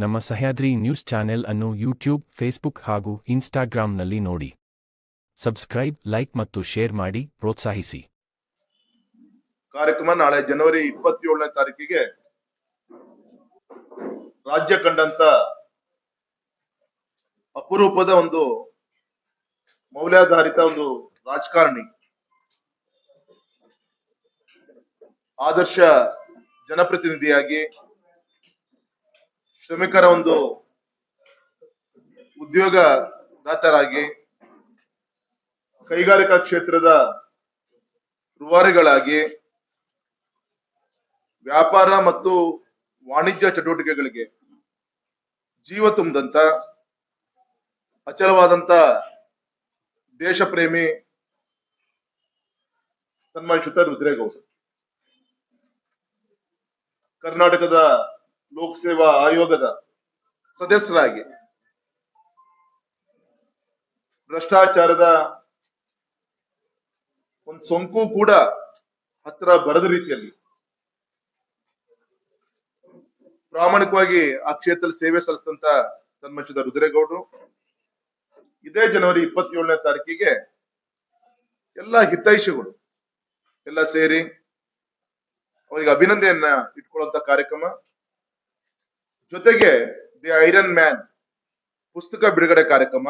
ನಮ್ಮ Sahyadri news channel ಅನ್ನು YouTube, Facebook ಹಾಗೂ ಇನ್ಸ್ಟಾಗ್ರಾಂನಲ್ಲಿ ನೋಡಿ. ಸಬ್ಸ್ಕ್ರೈಬ್, ಲೈಕ್ ಮತ್ತು ಶೇರ್ ಮಾಡಿ, ಪ್ರೋತ್ಸಾಹಿಸಿ. ಕಾರ್ಯಕ್ರಮ ನಾಳೆ ಜನವರಿ ಇಪ್ಪತ್ತೇಳನೇ ತಾರೀಕಿಗೆ ರಾಜ್ಯ ಕಂಡಂತ ಅಪರೂಪದ ಒಂದು ಮೌಲ್ಯಾಧಾರಿತ ಒಂದು ರಾಜಕಾರಣಿ, ಆದರ್ಶ ಜನಪ್ರತಿನಿಧಿಯಾಗಿ ಶ್ರಮಿಕರ ಒಂದು ಉದ್ಯೋಗ ದಾತರಾಗಿ ಕೈಗಾರಿಕಾ ಕ್ಷೇತ್ರದ ರುವಾರಿಗಳಾಗಿ ವ್ಯಾಪಾರ ಮತ್ತು ವಾಣಿಜ್ಯ ಚಟುವಟಿಕೆಗಳಿಗೆ ಜೀವ ತುಂಬಿದಂತ, ಅಚಲವಾದಂತ ದೇಶ ಪ್ರೇಮಿ ಸನ್ಮಾನಿಸುತ್ತ ರುದ್ರೇಗೌಡ. ಕರ್ನಾಟಕದ ಲೋಕಸೇವಾ ಆಯೋಗದ ಸದಸ್ಯರಾಗಿ ಭ್ರಷ್ಟಾಚಾರದ ಒಂದು ಸೋಂಕು ಕೂಡ ಹತ್ರ ಬರದ ರೀತಿಯಲ್ಲಿ ಪ್ರಾಮಾಣಿಕವಾಗಿ ಆ ಕ್ಷೇತ್ರದಲ್ಲಿ ಸೇವೆ ಸಲ್ಲಿಸಿದಂತ ಸನ್ಮಂಚದ ರುದ್ರೇಗೌಡರು, ಇದೇ ಜನವರಿ ಇಪ್ಪತ್ತೇಳನೇ ತಾರೀಕಿಗೆ ಎಲ್ಲ ಹಿತೈಷಿಗಳು ಎಲ್ಲ ಸೇರಿ ಅವರಿಗೆ ಅಭಿನಂದನೆಯನ್ನ ಇಟ್ಕೊಳ್ಳುವಂತ ಕಾರ್ಯಕ್ರಮ. ಜೊತೆಗೆ ದಿ ಐರನ್ ಮ್ಯಾನ್ ಪುಸ್ತಕ ಬಿಡುಗಡೆ ಕಾರ್ಯಕ್ರಮ.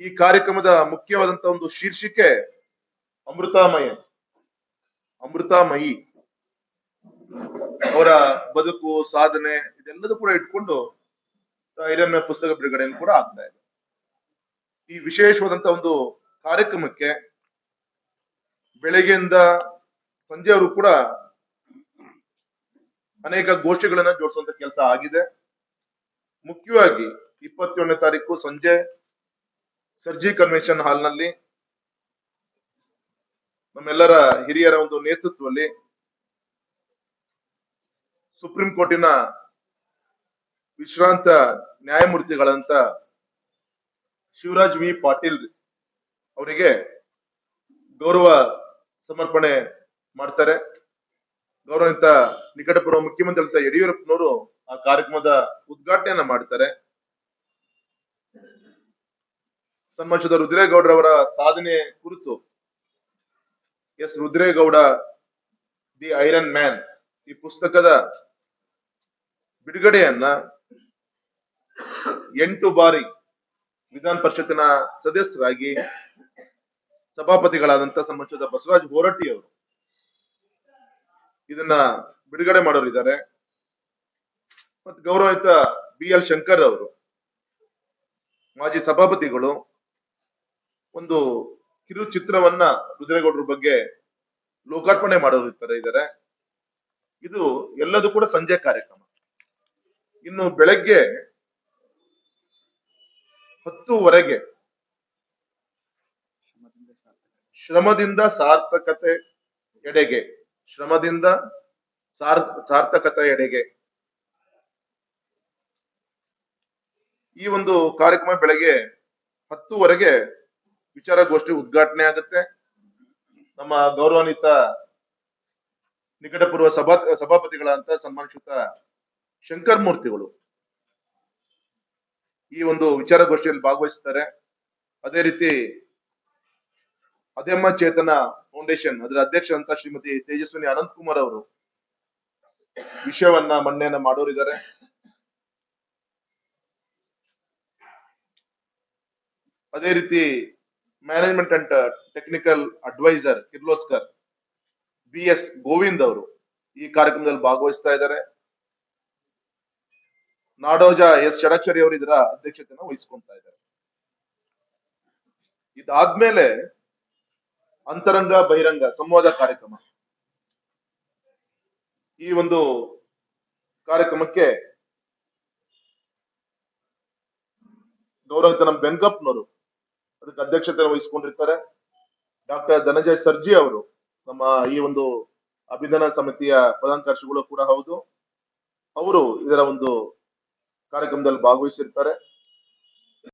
ಈ ಕಾರ್ಯಕ್ರಮದ ಮುಖ್ಯವಾದಂತ ಒಂದು ಶೀರ್ಷಿಕೆ ಅಮೃತಾಮಯ. ಅಮೃತಾಮಯಿ. ಅವರ ಬದುಕು, ಸಾಧನೆ ಇದೆಲ್ಲದೂ ಕೂಡ ಇಟ್ಕೊಂಡು ಐರನ್ ಮ್ಯಾನ್ ಪುಸ್ತಕ ಬಿಡುಗಡೆಯನ್ನು ಕೂಡ ಆಗ್ತಾ ಇದೆ. ಈ ವಿಶೇಷವಾದಂತ ಒಂದು ಕಾರ್ಯಕ್ರಮಕ್ಕೆ ಬೆಳಗ್ಗೆಯಿಂದ ಸಂಜೆವರು ಕೂಡ ಅನೇಕ ಗೋಷ್ಠಿಗಳನ್ನ ಜೋಡಿಸುವಂತ ಕೆಲಸ ಆಗಿದೆ. ಮುಖ್ಯವಾಗಿ ಇಪ್ಪತ್ತೇಳನೇ ತಾರೀಕು ಸಂಜೆ ಸರ್ಜಿ ಕನ್ವೆನ್ಷನ್ ಹಾಲ್ನಲ್ಲಿ ನಮ್ಮೆಲ್ಲರ ಹಿರಿಯರ ಒಂದು ನೇತೃತ್ವದಲ್ಲಿ ಸುಪ್ರೀಂ ಕೋರ್ಟಿನ ವಿಶ್ರಾಂತ ನ್ಯಾಯಮೂರ್ತಿಗಳಂತ ಶಿವರಾಜ್ ವಿ ಪಾಟೀಲ್ ಅವರಿಗೆ ಗೌರವ ಸಮರ್ಪಣೆ ಮಾಡ್ತಾರೆ. ಗೌರವಿತ ನಿಕಟಪೂರ್ವ ಮುಖ್ಯಮಂತ್ರಿ ಯಡಿಯೂರಪ್ಪನವರು ಆ ಕಾರ್ಯಕ್ರಮದ ಉದ್ಘಾಟನೆಯನ್ನ ಮಾಡ್ತಾರೆ ಸನ್ಮಾನಿಸಿದ ರುದ್ರೇಗೌಡರವರ ಸಾಧನೆ ಕುರಿತು S Rudregowda, the iron man, ಈ ಪುಸ್ತಕದ ಬಿಡುಗಡೆಯನ್ನ ಎಂಟು ಬಾರಿ ವಿಧಾನ ಪರಿಷತ್ತಿನ ಸದಸ್ಯರಾಗಿ ಸಭಾಪತಿಗಳಾದಂತ ಸನ್ಮಾನಿಸಿದ ಬಸವರಾಜ ಹೋರಟ್ಟಿ ಅವರು ಇದನ್ನ ಬಿಡುಗಡೆ ಮಾಡೋರಿದ್ದಾರೆ ಮತ್ತು ಗೌರವಿತ ಬಿ ಎಲ್ ಶಂಕರ್ ಅವರು, ಮಾಜಿ ಸಭಾಪತಿಗಳು, ಒಂದು ಕಿರು ಚಿತ್ರವನ್ನ ರುದ್ರೇಗೌಡರ ಬಗ್ಗೆ ಲೋಕಾರ್ಪಣೆ ಮಾಡೋರಿರ್ತಾರೆ ಇದ್ದಾರೆ. ಇದು ಎಲ್ಲದೂ ಕೂಡ ಸಂಜೆ ಕಾರ್ಯಕ್ರಮ. ಇನ್ನು ಬೆಳಗ್ಗೆ ಹತ್ತುವರೆಗೆ ಶ್ರಮದಿಂದ ಸಾರ್ಥಕತೆ ಎಡೆಗೆ ಶ್ರಮದಿಂದ ಸಾರ್, ಸಾರ್ಥಕತೆ ಎಡೆಗೆ. ಈ ಒಂದು ಕಾರ್ಯಕ್ರಮ ಬೆಳಗ್ಗೆ ಹತ್ತುವರೆಗೆ ವಿಚಾರಗೋಷ್ಠಿ ಉದ್ಘಾಟನೆ ಆಗುತ್ತೆ. ನಮ್ಮ ಗೌರವಾನ್ವಿತ ನಿಕಟಪೂರ್ವ ಸಭಾ, ಸಭಾಪತಿಗಳಂತ ಸನ್ಮಾನಿಸುತ್ತ ಶಂಕರ್ ಮೂರ್ತಿಗಳು ಈ ಒಂದು ವಿಚಾರಗೋಷ್ಠಿಯಲ್ಲಿ ಭಾಗವಹಿಸ್ತಾರೆ ಅದೇ ರೀತಿ ಅದೆಮ್ಮ ಚೇತನ ಫೌಂಡೇಶನ್? ಅದರ ಅಧ್ಯಕ್ಷರಂತ ಶ್ರೀಮತಿ ತೇಜಸ್ವಿನಿ ಅನಂತ್ ಕುಮಾರ್ ಅವರು. ವಿಷಯವನ್ನ ಮಂಡನೆಯನ್ನ ಮಾಡೋರಿದ್ದಾರೆ ಅದೇ ರೀತಿ management and technical advisor Kirloskar B S Govind ಅವರು ಈ ಕಾರ್ಯಕ್ರಮದಲ್ಲಿ ಭಾಗವಹಿಸ್ತಾ ಇದ್ದಾರೆ ನಾಡೋಜ ಎಸ್ ಷಡಕ್ಷರಿ ಅವರು ಇದರ ಅಧ್ಯಕ್ಷತೆಯನ್ನು ವಹಿಸ್ಕೊಂತಾ ಇದ್ದಾರೆ ಇದಾದ್ಮೇಲೆ ಅಂತರಂಗ ಬಹಿರಂಗ ಸಂವಾದ ಕಾರ್ಯಕ್ರಮ. ಈ ಒಂದು ಕಾರ್ಯಕ್ರಮಕ್ಕೆ ಗೌರವಿತ ನಮ್ಮ ಬೆಂಗಪ್ಪನವರು ಅದಕ್ಕೆ ಅಧ್ಯಕ್ಷತೆ ವಹಿಸಿಕೊಂಡಿರ್ತಾರೆ. ಡಾಕ್ಟರ್ ಧನಂಜಯ ಸರ್ಜಿ ಅವರು ನಮ್ಮ ಈ ಒಂದು ಅಭಿನಂದನಾ ಸಮಿತಿಯ ಪ್ರಧಾನ ಕಾರ್ಯದರ್ಶಿಗಳು ಕೂಡ ಹೌದು. ಅವರು ಇದರ ಒಂದು ಕಾರ್ಯಕ್ರಮದಲ್ಲಿ ಭಾಗವಹಿಸಿರ್ತಾರೆ.